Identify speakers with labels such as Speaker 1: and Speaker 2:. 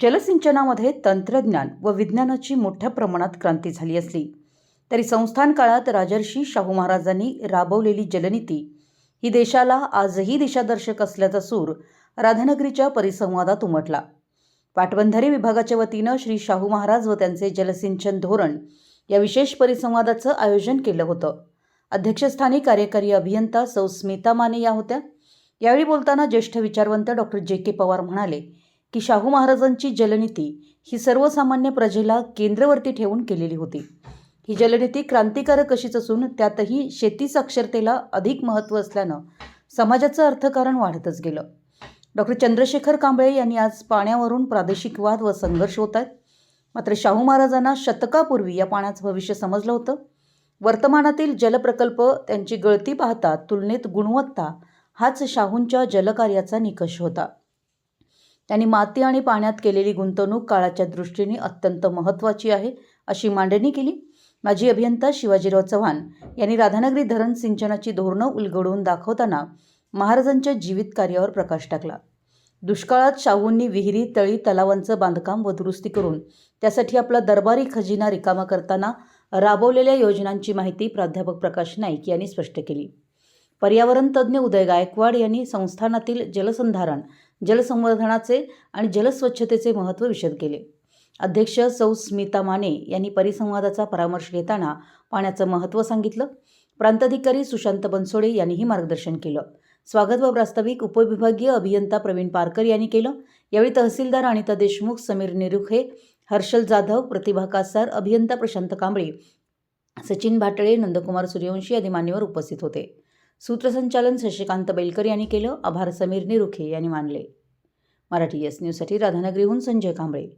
Speaker 1: जलसिंचनामध्ये तंत्रज्ञान व विज्ञानाची मोठ्या प्रमाणात क्रांती झाली असली तरी संस्थान काळात राजर्षी शाहू महाराजांनी राबवलेली जलनीती ही देशाला आजही दिशादर्शक असल्याचा सूर राधानगरीच्या परिसंवादात उमटला. पाटबंधारे विभागाच्या वतीनं श्री शाहू महाराज व त्यांचे जलसिंचन धोरण या विशेष परिसंवादाचं आयोजन केलं होतं. अध्यक्षस्थानी कार्यकारी अभियंता सौ स्मिता माने या होत्या. यावेळी बोलताना ज्येष्ठ विचारवंत डॉक्टर जे के पवार म्हणाले की शाहू महाराजांची जलनीती ही सर्वसामान्य प्रजेला केंद्रवर्ती ठेवून केलेली होती. ही जलनीती क्रांतिकारक अशीच असून त्यातही शेती साक्षरतेला अधिक महत्त्व असल्यानं समाजाचं अर्थकारण वाढतच गेलं. डॉक्टर चंद्रशेखर कांबळे यांनी आज पाण्यावरून प्रादेशिक वाद व संघर्ष होत आहेत. मात्र शाहू महाराजांना शतकापूर्वी या पाण्याचं भविष्य समजलं होतं. वर्तमानातील जलप्रकल्प त्यांची गळती पाहता तुलनेत गुणवत्ता हाच शाहूंच्या जलकार्याचा निकष होता. त्यांनी माती आणि पाण्यात केलेली गुंतवणूक काळाच्या दृष्टीने अत्यंत महत्त्वाची आहे अशी मांडणी केली. माजी अभियंता शिवाजीराव चव्हाण यांनी राधानगरी धरण सिंचनाची धोरणं उलगडवून दाखवताना महाराजांच्या जीवित कार्यावर प्रकाश टाकला. दुष्काळात शाहूंनी विहिरी तळी तलावांचं बांधकाम व दुरुस्ती करून त्यासाठी आपला दरबारी खजिना रिकामा करताना राबवलेल्या योजनांची माहिती प्राध्यापक प्रकाश नाईक यांनी स्पष्ट केली. पर्यावरण तज्ज्ञ उदय गायकवाड यांनी संस्थानातील जलसंधारण जलसंवर्धनाचे आणि जलस्वच्छतेचे महत्त्व विशद केले. अध्यक्ष सौ. स्मिता माने यांनी परिसंवादाचा परामर्श घेताना पाण्याचं महत्त्व सांगितलं. प्रांताधिकारी सुशांत बनसोडे यांनीही मार्गदर्शन केलं. स्वागत व प्रास्ताविक उपविभागीय अभियंता प्रवीण पारकर यांनी केलं. यावेळी तहसीलदार अनिता देशमुख समीर निरुखे हर्षल जाधव प्रतिभा कासार अभियंता प्रशांत कांबळे सचिन भाटळे नंदकुमार सूर्यवंशी आदी मान्यवर उपस्थित होते. सूत्रसंचालन शशिकांत बेलकर यांनी केलं आभार समीर निरुखे यांनी मानले. मराठी एस न्यूजसाठी राधानगरीहून संजय कांबळे.